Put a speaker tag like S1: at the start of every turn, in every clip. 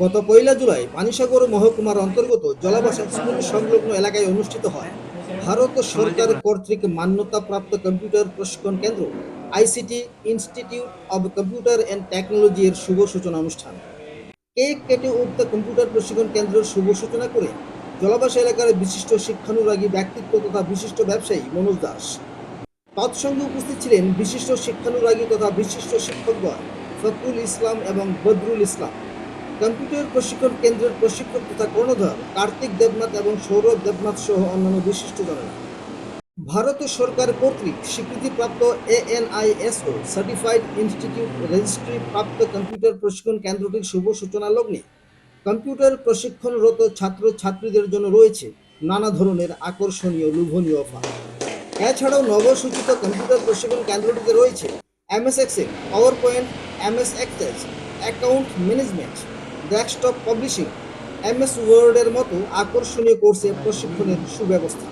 S1: গত পয়লা জুলাই পানিসাগর মহকুমার অন্তর্গত জলাবাসা স্কুল সংলগ্ন এলাকায় অনুষ্ঠিত হয়। ভারত সরকার কর্তৃক মান্যতাপ্রাপ্ত কম্পিউটার প্রশিক্ষণ কেন্দ্র, ICT institute of computer and টেকনোলজির শুভ সূচনা অনুষ্ঠান। কেক কেটে উক্ত কম্পিউটার প্রশিক্ষণ কেন্দ্রের শুভ সূচনা করে জলাবাসা এলাকার বিশিষ্ট শিক্ষানুরাগী ব্যক্তিত্ব তথা বিশিষ্ট ব্যবসায়ী মনোজ দাস। তৎসঙ্গে উপস্থিত ছিলেন বিশিষ্ট শিক্ষানুরাগী তথা বিশিষ্ট শিক্ষকগণ ফখরুল ইসলাম এবং বদরুল ইসলাম। কম্পিউটার প্রশিক্ষণ কেন্দ্রের প্রশিক্ষক তথা কর্ণধার কার্তিক দেবনাথ এবং সৌরভ দেবনাথ সহ অন্যান্য বিশিষ্ট বিশিষ্টজনেরা। ভারত সরকার কর্তৃক স্বীকৃতিপ্রাপ্ত an ISO certified institute registry প্রাপ্ত কম্পিউটার প্রশিক্ষণ কেন্দ্রটির শুভ সূচনা লগ্নে কম্পিউটার প্রশিক্ষণরত ছাত্র ছাত্রীদের জন্য রয়েছে নানা ধরনের আকর্ষণীয়, লোভনীয় অফার। এছাড়াও নবসূচিত কম্পিউটার প্রশিক্ষণ কেন্দ্রটিতে রয়েছে MS Excel PowerPoint MS Access account management desktop publishing MS ওয়ার্ডের মতো আকর্ষণীয় কোর্সে প্রশিক্ষণের সুব্যবস্থা।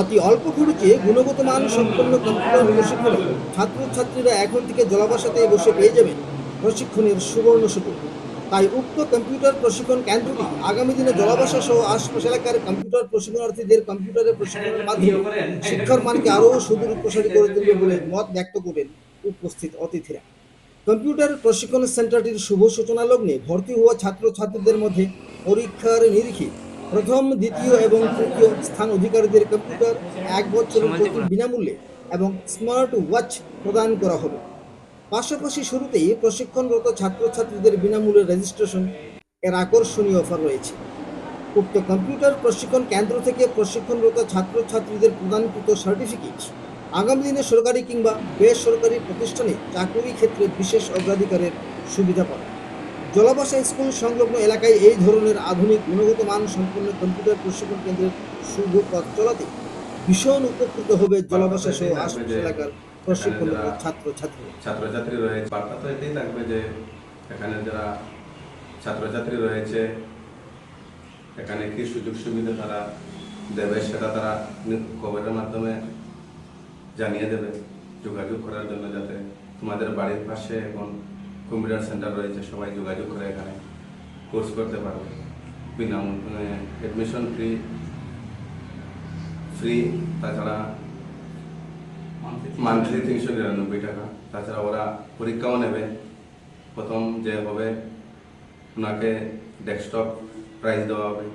S1: অতি অল্প খরচে গুণগত মান সম্পন্ন কম্পিউটার প্রশিক্ষণে ছাত্রছাত্রীরা এখন থেকে জলাবাসাতে বসে পেয়ে যাবেন প্রশিক্ষণের সুবর্ণ সুযোগ। তাই উক্ত কম্পিউটার প্রশিক্ষণ কেন্দ্রটি আগামী দিনে জলাবাসা সহ আশপাশ এলাকার কম্পিউটার প্রশিক্ষণার্থীদের কম্পিউটারের প্রশিক্ষণের মাধ্যমে শিক্ষার মানকে আরও সুদূর প্রসারী করে তুলবে বলে মত ব্যক্ত করেন উপস্থিত অতিথিরা। কম্পিউটার প্রশিক্ষণ সেন্টারটির শুভ সূচনা লগ্নে ভর্তি হওয়া ছাত্রছাত্রীদের মধ্যে পরীক্ষার নিরিখে প্রথম দ্বিতীয় এবং তৃতীয় স্থান অধিকারীদের কম্পিউটার এক বছরের প্রতি বিনামূল্যে এবং স্মার্ট ওয়াচ প্রদান করা হবে। পাশাপাশি শুরুতেই প্রশিক্ষণরত ছাত্রছাত্রীদের বিনামূল্যে রেজিস্ট্রেশন এর আকর্ষণীয় অফার রয়েছে। উক্ত কম্পিউটার প্রশিক্ষণ কেন্দ্র থেকে প্রশিক্ষণরত ছাত্রছাত্রীদের প্রদানকৃত সার্টিফিকেট আগামী দিনে সরকারি কিংবা বেসরকারি প্রতিষ্ঠানে চাকরি ক্ষেত্রে বিশেষ অগ্রাধিকারের সুবিধা পাবে। জলাবাসা স্কুল সংলগ্ন এলাকায় এই ধরনের আধুনিক গুণগত মান সম্পন্ন কম্পিউটার প্রশিক্ষণ কেন্দ্রের পথ চলাতে ভীষণ উপকৃত হবে জলাবাসা সহ আশপাশ এলাকার প্রশিক্ষণ ছাত্রছাত্রী।
S2: ছাত্রছাত্রী রয়েছে। বার্তা তো এটাই থাকবে যে এখানে যারা ছাত্রছাত্রী রয়েছে এখানে কি সুযোগ সুবিধা তারা দেবে সেটা তারা খবরের মাধ্যমে জানিয়ে দেবে যোগাযোগ করার জন্য যাতে তোমাদের বাড়ির পাশে এখন কম্পিউটার সেন্টার রয়েছে সবাই যোগাযোগ করে এখানে কোর্স করতে পারবে। বিনামূল্যে অ্যাডমিশন ফ্রি ফ্রি তাছাড়া মান্থলি তিনশো নিরানব্বই টাকা। তাছাড়া ওরা পরীক্ষাও নেবে। প্রথম যে হবে ওনাকে ডেস্কটপ প্রাইজ দেওয়া হবে।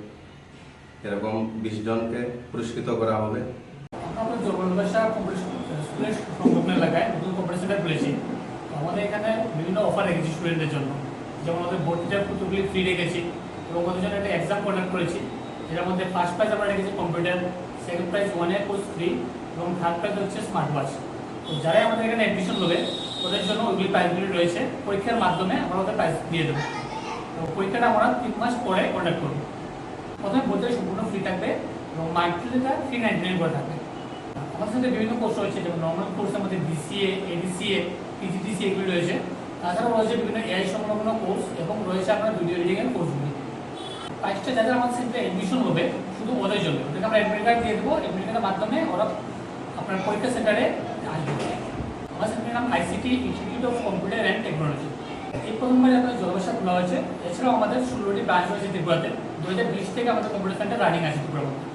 S2: এরকম বিশ জনকে পুরস্কৃত করা হবে।
S3: আমরা জলবাসা স্কুলের সংলগ্ন এলাকায় নতুন কম্পিউটার খুলেছি। আমাদের এখানে বিভিন্ন অফার রেখেছি স্টুডেন্টদের জন্য। যেমন আমাদের ভর্তিটা পুরোপুরি ফ্রি রেখেছি এবং ওদের জন্য একটা এক্সাম কন্ডাক্ট করেছি। যেটার মধ্যে ফার্স্ট প্রাইজ আমরা রেখেছি computer second prize one year course free এবং থার্ড প্রাইজ হচ্ছে স্মার্ট ওয়াচ তো যারাই আমাদের এখানে অ্যাডমিশন নেবে, ওদের জন্য ওইগুলি প্রাইজগুলি রয়েছে। পরীক্ষার মাধ্যমে আমরা ওদের প্রাইজ দিয়ে দেবো। তো পরীক্ষাটা আমরা তিন মাস পরে কন্ডাক্ট করব। প্রথমে বলতে সম্পূর্ণ ফ্রি থাকবে এবং মান্থলিটা থ্রি নাইনটি নাইন করে থাকবে। আমাদের সাথে বিভিন্ন কোর্স রয়েছে, যেমন নর্মাল কোর্সের মধ্যে বিসিএ এডিসিএ পিজিডিসি এগুলি রয়েছে। তাছাড়াও রয়েছে বিভিন্ন এআই সংলগ্ন কোর্স এবং রয়েছে আপনার ভিডিও এডিটিংয়ের কোর্সগুলি প্রাইসটা যাদের আমাদের সেন্টারে অ্যাডমিশন হবে, শুধু ওদের জন্য। ওদেরকে আমরা অ্যাডমিট কার্ড দিয়ে দেবো। অ্যাডমিট কার্ডের মাধ্যমে ওরা আপনার পরীক্ষা সেন্টারে আসবে। আমার সেন্টারের নাম ICT institute of computer and technology এই প্রথমবার আপনার জলবাসা খোলা হয়েছে। এছাড়াও আমাদের ষোলোটি ব্রাঞ্চ রয়েছে ত্রিপুরাতে। দু হাজার বিশ থেকে আমাদের কম্পিউটার সেন্টার রানিং আছে ত্রিপুরার মধ্যে।